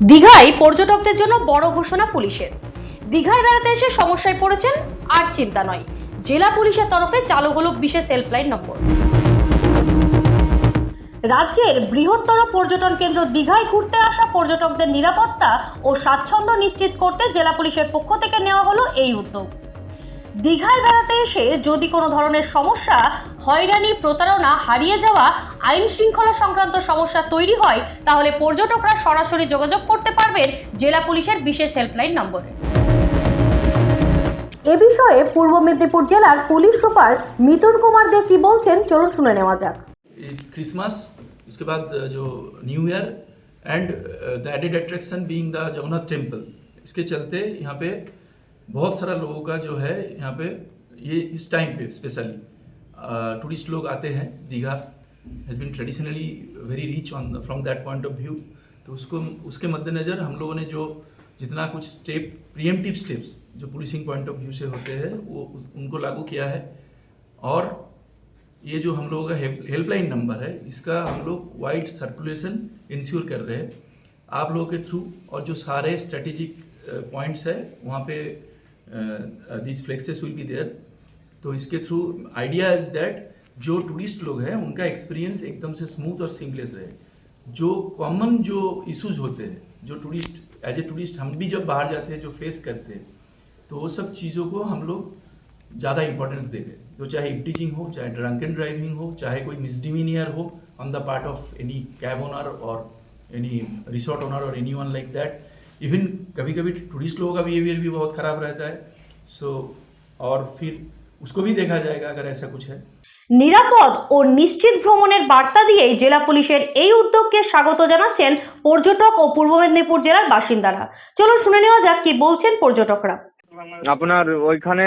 দীঘায় পর্যটকদের জন্য বড় ঘোষণা পুলিশের। দীঘায় বেড়াতে এসে সমস্যায় পড়েছেন আর চিন্তা নয়। জেলা পুলিশের তরফে চালু হল বিশেষ হেল্পলাইন নম্বর। রাজ্যের বৃহত্তর পর্যটন কেন্দ্র দীঘায় ঘুরতে আসা পর্যটকদের নিরাপত্তা ও স্বাচ্ছন্দ্য নিশ্চিত করতে জেলা পুলিশের পক্ষ থেকে নেওয়া হলো এই উদ্যোগ। দীঘায় বেড়াতে এসে যদি কোনো ধরনের সমস্যা হয়রানি প্রতারণা হারিয়ে যাওয়া আইন শৃঙ্খলা সংক্রান্ত সমস্যা তৈরি হয় তাহলে পর্যটকরা সরাসরি যোগাযোগ করতে পারবেন জেলা পুলিশের বিশেষ হেল্পলাইন নম্বরে এ বিষয়ে পূর্ব মেদিনীপুর জেলার পুলিশ সুপার মিতুন কুমার দে কি বলছেন চলুন শুনে নেওয়া যাক क्रिसमस उसके बाद अ, जो new year and the added attraction being the Jagannath temple इसके चलते यहाँ पे बहुत सारा लोगों का जो है यहाँ पे, ये इस टाइम पे स्पेशली टूरिस्ट लोग आते हैं, Digha has been traditionally very rich on from that point of view तो उसको, उसके मद्देनज़र हम लोगों ने जो जितना कुछ स्टेप प्रिएम्प्टिव स्टेप्स जो पुलिसिंग पॉइंट ऑफ़ व्यू से होते हैं, वो उनको लागू किया है। और ये जो हम लोगों का हेल्पलाइन नंबर है, इसका हम लोग वाइड सर्कुलेशन इंश्योर कर रहे हैं। आप लोगों के थ्रू और जो सारे स्ट्रेटेजिक पॉइंट्स है, वहाँ पे these flexes will be there तो इसके थ्रू आइडिया इज़ दैट जो टूरिस्ट लोग हैं, उनका एक्सपीरियंस एकदम से स्मूथ और सिमलेस रहे। जो कॉमन जो इश्यूज़ होते हैं, जो टूरिस्ट एज ए टूरिस्ट हम भी जब बाहर जाते हैं, जो फेस करते हैं तो वो सब चीज़ों को हम लोग ज़्यादा इंपॉर्टेंस देंगे तो चाहे इपटीचिंग हो, चाहे ड्रंक एंड ड्राइविंग हो, चाहे कोई मिसडिमीनियर हो on the part of any cab owner और एनी रिसोर्ट ओनर और anyone like that even कभी कभी टूरिस्ट लोगों का बिहेवियर भी बहुत ख़राब रहता है सो और फिर उसको भी देखा जाएगा अगर ऐसा कुछ है নিরাপদ ও নিশ্চিত ভ্রমণের বার্তা দিয়েই জেলা পুলিশের এই উদ্যোগকে স্বাগত জানাচ্ছেন পর্যটক ও পূর্ব মেদিনীপুর জেলার বাসিন্দারা চলুন শুনে নেওয়া যাক কি বলছেন পর্যটকরা আপনার ওইখানে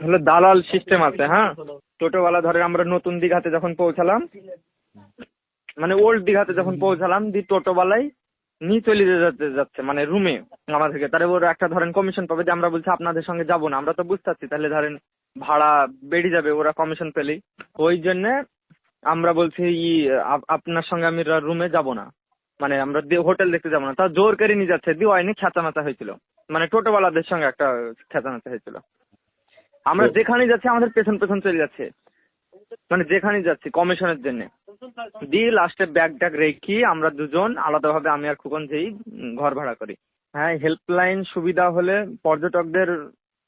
হলো দালাল সিস্টেম আছে হ্যাঁ টোটোওয়ালা ধরে আমরা নতুন দীঘাতে যখন পৌঁছালাম মানে ওল্ড দীঘাতে যখন পৌঁছালাম দি টোটোওয়ালাই নিয়ে চলে যেতে যাচ্ছে মানে রুমে আমাদেরকে তাহলে ওর একটা ধরেন কমিশন পাবে যে আমরা বলছি আপনাদের সঙ্গে যাব না আমরা তো বুঝতে পারছি তাহলে ধরেন ভাড়া বেড়ে যাবে ওরা কমিশন পেলেই। ওই জন্যে আমরা বলছি ই আপ- আপনার সঙ্গে আমি রুমে যাব না। মানে আমরা হোটেল দেখতে যাব না। তা জোর করে নিয়ে যাচ্ছে। দিয়ে হয়নি খেঁচামেচা হয়েছিল। মানে টোটোওয়ালাদের সঙ্গে একটা খেঁচামেচা হয়েছিল। আমরা যেখানে যাচ্ছি আমাদের পেছন পেছন চলে যাচ্ছে। মানে যেখানে যাচ্ছি কমিশনের জন্য। দিয়ে লাস্টে ব্যাগ ট্যাগ রেখে আমরা দুজন আলাদাভাবে আমি আর খুকন যেই ঘর ভাড়া করি। হ্যাঁ হেল্পলাইন সুবিধা হলে পর্যটকদের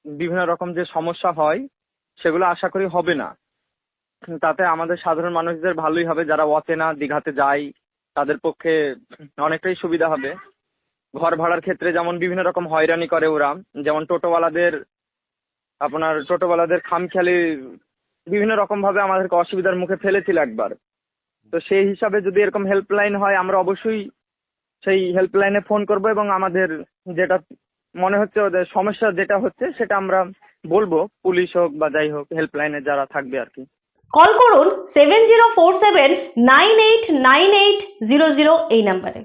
বিভিন্ন রকম যে সমস্যা হয়, সেগুলো আশা করি হবে না। তাতে আমাদের সাধারণ মানুষদের ভালোই হবে, যারা অচেনা দীঘাতে যায়, তাদের পক্ষে অনেকটাই সুবিধা হবে। ঘর ভাড়ার ক্ষেত্রে যেমন বিভিন্ন রকম হয়রানি করে ওরা, যেমন টোটোওয়ালাদের, আপনার টোটোওয়ালাদের খামখেয়ালি বিভিন্ন রকম ভাবে আমাদেরকে অসুবিধার মুখে ফেলেছিল একবার। তো সেই হিসাবে যদি এরকম হেল্পলাইন হয়, আমরা অবশ্যই সেই হেল্পলাইনে ফোন করব এবং আমাদের যেটা মনে হচ্ছে ওদের সমস্যা যেটা হচ্ছে, সেটা আমরা বলব। পুলিশ হোক বা যাই হোক হেল্পলাইনে যারা থাকবে আর কি। কল করুন seven zero four seven nine eight nine eight zero zero এই নাম্বারে